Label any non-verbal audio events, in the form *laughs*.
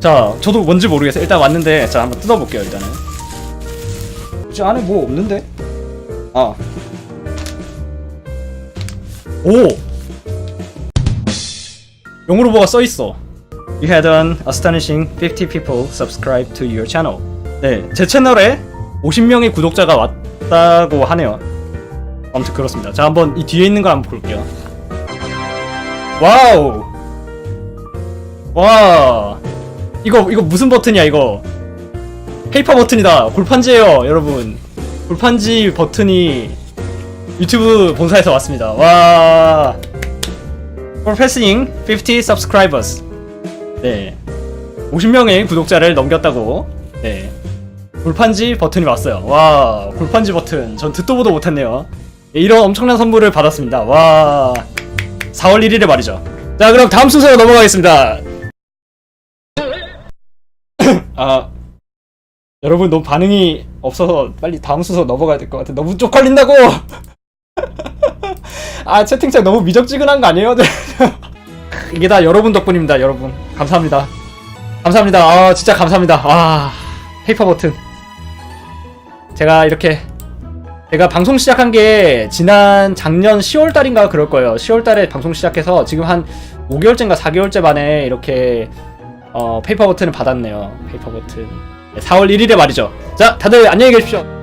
자, 저도 뭔지 모르겠어요. 일단 왔는데, 자, 한번 뜯어볼게요, 일단은. 저 안에 뭐 없는데? 아. 오! 영어로 뭐가 써있어. You had an astonishing 50 people subscribe to your channel. 네, 제 채널에 50명의 구독자가 왔다고 하네요. 아무튼 그렇습니다. 자, 한번 이 뒤에 있는 걸 한번 볼게요. 와우! 와! 이거, 이거 무슨 버튼이야, 이거? 페이퍼 버튼이다. 골판지예요, 여러분. 골판지 버튼이 유튜브 본사에서 왔습니다. 와! For passing 50 subscribers. 네. 50명의 구독자를 넘겼다고. 네. 골판지 버튼이 왔어요. 와, 골판지 버튼. 전 듣도 보도 못했네요. 예, 이런 엄청난 선물을 받았습니다. 와. 4월 1일에 말이죠. 자, 그럼 다음 순서로 넘어가겠습니다. 아, 여러분 너무 반응이 없어서 빨리 다음 순서 넘어가야 될 것 같아. 너무 쪽팔린다고. *laughs* 아, 채팅창 너무 미적지근한 거 아니에요? *laughs* 이게 다 여러분 덕분입니다, 여러분. 감사합니다. 감사합니다. 아, 진짜 감사합니다. 아, 페이퍼 버튼. 제가 이렇게 제가 방송 시작한 게 지난 작년 10월 달인가 그럴 거예요. 10월 달에 방송 시작해서 지금 한 5개월째인가 4개월째 만에 이렇게 어, 페이퍼 버튼을 받았네요. 페이퍼 버튼. 네, 4월 1일에 말이죠. 자, 다들 안녕히 계십시오.